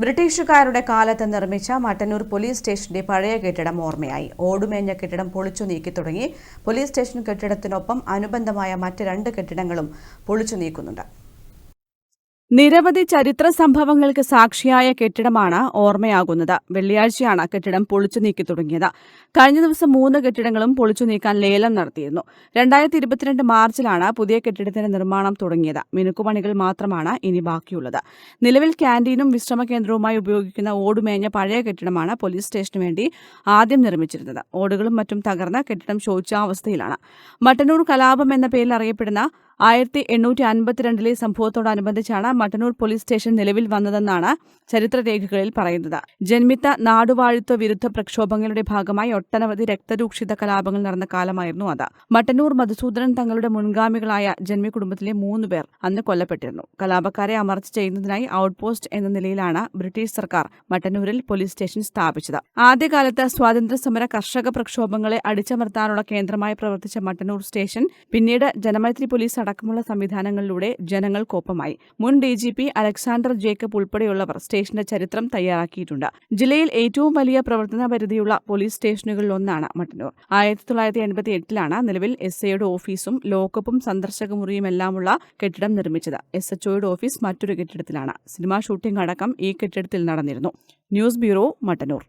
ബ്രിട്ടീഷുകാരുടെ കാലത്ത് നിർമ്മിച്ച മട്ടന്നൂർ പോലീസ് സ്റ്റേഷന്റെ പഴയ കെട്ടിടം ഓർമ്മയായി. ഓടുമേഞ്ഞ കെട്ടിടം പൊളിച്ചു നീക്കി തുടങ്ങി. പോലീസ് സ്റ്റേഷൻ കെട്ടിടത്തിനൊപ്പം അനുബന്ധമായ മറ്റ് രണ്ട് കെട്ടിടങ്ങളും പൊളിച്ചു നീക്കുന്നുണ്ട്. നിരവധി ചരിത്ര സംഭവങ്ങൾക്ക് സാക്ഷിയായ കെട്ടിടമാണ് ഓർമ്മയാകുന്നത്. വെള്ളിയാഴ്ചയാണ് കെട്ടിടം പൊളിച്ചു നീക്കി തുടങ്ങിയത്. കഴിഞ്ഞ ദിവസം മൂന്ന് കെട്ടിടങ്ങളും പൊളിച്ചു നീക്കാൻ ലേലം നടത്തിയിരുന്നു. രണ്ടായിരത്തി ഇരുപത്തിരണ്ട് മാർച്ചിലാണ് പുതിയ കെട്ടിടത്തിന്റെ നിർമ്മാണം തുടങ്ങിയത്. മിനുക്കുപണികൾ മാത്രമാണ് ഇനി ബാക്കിയുള്ളത്. നിലവിൽ ക്യാന്റീനും വിശ്രമ കേന്ദ്രവുമായി ഉപയോഗിക്കുന്ന ഓടുമേഞ്ഞ പഴയ കെട്ടിടമാണ് പോലീസ് സ്റ്റേഷന് വേണ്ടി ആദ്യം നിർമ്മിച്ചിരുന്നത്. ഓടുകളും മറ്റും തകർന്ന് കെട്ടിടം ശോചാവസ്ഥയിലാണ് മട്ടന്നൂർ കലാപം എന്ന പേരിൽ അറിയപ്പെടുന്ന ആയിരത്തി എണ്ണൂറ്റി അൻപത്തിരണ്ടിലെ സംഭവത്തോടനുബന്ധിച്ചാണ് മട്ടന്നൂർ പോലീസ് സ്റ്റേഷൻ നിലവിൽ വന്നതെന്നാണ് ചരിത്രരേഖകളിൽ പറയുന്നത്. ജന്മിത്ത നാടുവാഴിത്വ വിരുദ്ധ പ്രക്ഷോഭങ്ങളുടെ ഭാഗമായി ഒട്ടനവധി രക്തരൂക്ഷിത കലാപങ്ങൾ നടന്ന കാലമായിരുന്നു അത്. മട്ടന്നൂർ മധുസൂദനൻ തങ്ങളുടെ മുൻഗാമികളായ ജന്മി കുടുംബത്തിലെ മൂന്ന് പേർ അന്ന് കൊല്ലപ്പെട്ടിരുന്നു. കലാപക്കാരെ അമർച്ച ചെയ്യുന്നതിനായി ഔട്ട്പോസ്റ്റ് എന്ന നിലയിലാണ് ബ്രിട്ടീഷ് സർക്കാർ മട്ടന്നൂരിൽ പോലീസ് സ്റ്റേഷൻ സ്ഥാപിച്ചത്. ആദ്യകാലത്ത് സ്വാതന്ത്ര്യ സമര കർഷക പ്രക്ഷോഭങ്ങളെ അടിച്ചമർത്താനുള്ള കേന്ദ്രമായി പ്രവർത്തിച്ച മട്ടന്നൂർ സ്റ്റേഷൻ പിന്നീട് ജനമൈത്രി പോലീസ് അടക്കമുള്ള സംവിധാനങ്ങളിലൂടെ ജനങ്ങൾക്കൊപ്പമായി. മുൻ D G P Alexander Jacob ഉൾപ്പെടെയുള്ളവർ സ്റ്റേഷന്റെ ചരിത്രം തയ്യാറാക്കിയിട്ടുണ്ട്. ജില്ലയിൽ ഏറ്റവും വലിയ പ്രവർത്തന പരിധിയുള്ള പോലീസ് സ്റ്റേഷനുകളിലൊന്നാണ് മട്ടന്നൂർ. ആയിരത്തി തൊള്ളായിരത്തി എൺപത്തി എട്ടിലാണ് നിലവിൽ എസ് ഐയുടെ ഓഫീസും ലോക്കപ്പും സന്ദർശക മുറിയുമെല്ലാമുള്ള കെട്ടിടം നിർമ്മിച്ചത്. എസ് എച്ച്ഒയുടെ ഓഫീസ് മറ്റൊരു കെട്ടിടത്തിലാണ്. സിനിമാ ഷൂട്ടിംഗ് അടക്കം ഈ കെട്ടിടത്തിൽ നടന്നിരുന്നു. News bureau Mattannur.